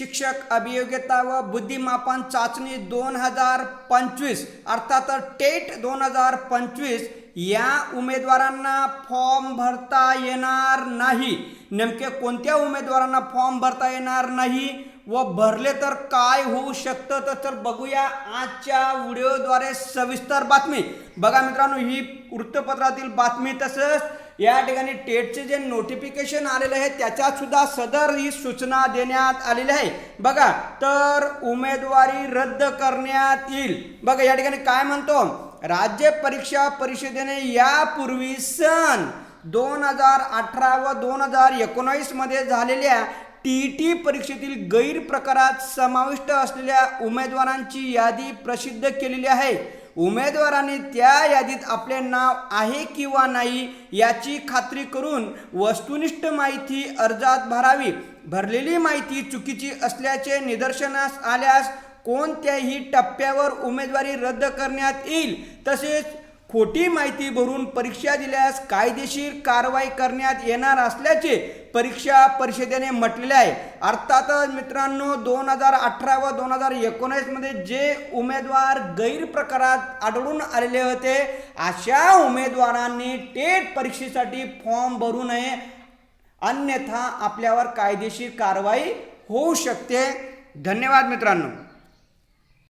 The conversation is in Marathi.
शिक्षक अभियोग्यता व बुद्धिमापन चाचणी दोन हजार पंचवीस अर्थात टेट दोन हजार पंचवीस या उमेदवारांना फॉर्म भरता येणार नाही. नेमके कोणत्या उमेदवारांना फॉर्म भरता येणार नाही व भरले तर काय होऊ शकतं तर चल बघूया आजच्या व्हिडिओद्वारे सविस्तर बातमी. बघा मित्रांनो ही वृत्तपत्रातील बातमी तसंच या ठिकाणी टेटचे जे नोटिफिकेशन आलेलं आहे त्याच्यात सुद्धा सदर ही सूचना देण्यात आलेली आहे. बघा तर उमेदवारी रद्द करण्यात येईल. बघा या ठिकाणी काय म्हणतो? राज्य परीक्षा परिषदेने यापूर्वी सन दोन हजार अठरा व दोन हजार एकोणावीसमध्ये झालेल्या टी टी परीक्षेतील गैरप्रकारात समाविष्ट असलेल्या उमेदवारांची यादी प्रसिद्ध केलेली आहे. उमेदवारांनी त्या यादीत आपले नाव आहे किंवा नाही याची खात्री करून वस्तुनिष्ठ माहिती अर्जात भरावी. भरलेली माहिती चुकीची असल्याचे निदर्शनास आल्यास कोणत्याही टप्प्यावर उमेदवारी रद्द करण्यात येईल. तसेच खोटी माहिती भरून परीक्षा दिल्यास कायदेशीर कारवाई करण्यात येणार असल्याचे परीक्षा परिषदेने म्हटलेले आहे. अर्थातच मित्रांनो दोन हजार अठरा व दोन हजार एकोणीसमध्ये जे उमेदवार गैरप्रकारात आढळून आलेले होते अशा उमेदवारांनी टेट परीक्षेसाठी फॉर्म भरू नये. अन्यथा आपल्यावर कायदेशीर कारवाई होऊ शकते. धन्यवाद मित्रांनो.